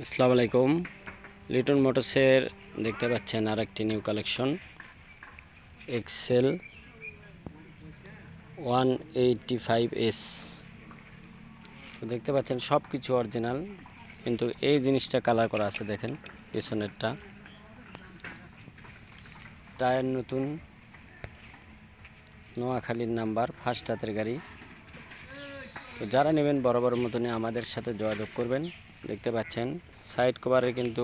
আসসালামু আলাইকুম। লিটন মোটরসের দেখতে পাচ্ছেন আর একটি new collection. XL one eighty five S. তো দেখতে পাচ্ছেন সব কিছু অরিজিনাল, কিন্তু এই জিনিসটা কালার করা আছে দেখেন পেছনেরটা। টায়ার নতুন, নোয়াখালীর নাম্বার, ফার্স্ট হাতের গাড়ি। তো যারা নেবেন বরাবর মতনই আমাদের সাথে যোগাযোগ করবেন। দেখতে পাচ্ছেন। সাইড কভারের কিন্তু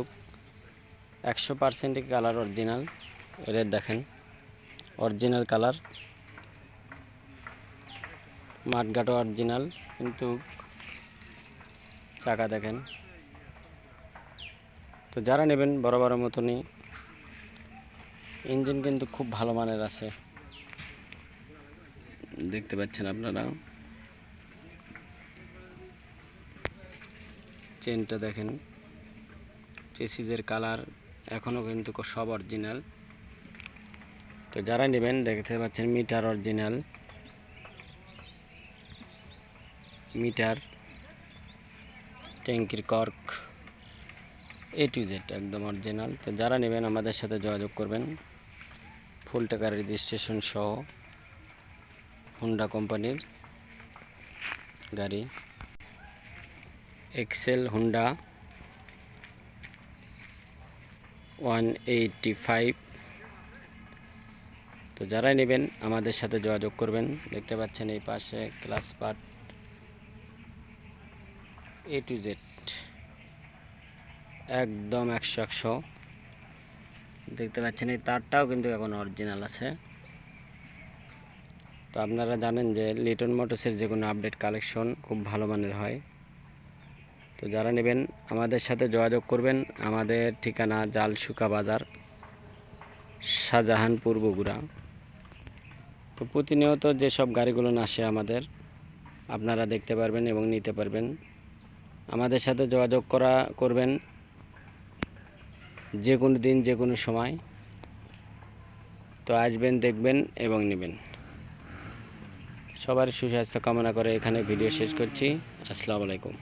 একশো পার্সেন্টই কালার অরিজিনাল এর দেখেন অরিজিনাল কালার মাঠঘাটও অরিজিনাল কিন্তু চাকা দেখেন। তো যারা নেবেন বড় বড় মতনই ইঞ্জিন কিন্তু খুব ভালো মানের আছে। দেখতে পাচ্ছেন আপনারা। চেনটা দেখেন। চেসিজের কালার এখনও কিন্তু সব অরিজিনাল। তো যারা নেবেন দেখতে পাচ্ছেন মিটার অরিজিনাল। মিটার, ট্যাঙ্কির কর্ক এ টু জেড একদম অরিজিনাল। তো যারা নেবেন আমাদের সাথে যোগাযোগ করবেন। ফুল টাকার রেজিস্ট্রেশন সহ হুন্ডা কোম্পানির গাড়ি। XL, Honda one eighty five. তো যারাই নেবেন, আমাদের সাথে যোগাযোগ করবেন। দেখতে পাচ্ছেন এই পাশে class part A to Z একদম একশো একশো। দেখতে পাচ্ছেন এই তারটাও কিন্তু এখন অরিজিনাল আছে। তো আপনারা জানেন যে লিটন মোটরসের যে কোনো আপডেট কালেকশন খুব ভালো মানের হয়। তো যারা নেবেন, আমাদের সাথে যোগাযোগ করবেন। আমাদের ঠিকানা জালসুকা বাজার, শাহজাহানপুর, বগুড়া। তো প্রতিনিয়ত যেসব গাড়িগুলো আসে আমাদের, আপনারা দেখতে পারবেন এবং নিতে পারবেন। আমাদের সাথে যোগাযোগ করা, করবেন যে কোনো দিন, যে কোনো সময়। তো আসবেন, দেখবেন এবং নেবেন। সবার সুস্বাস্থ্য কামনা করে এখানে ভিডিও শেষ করছি। আসসালামু আলাইকুম।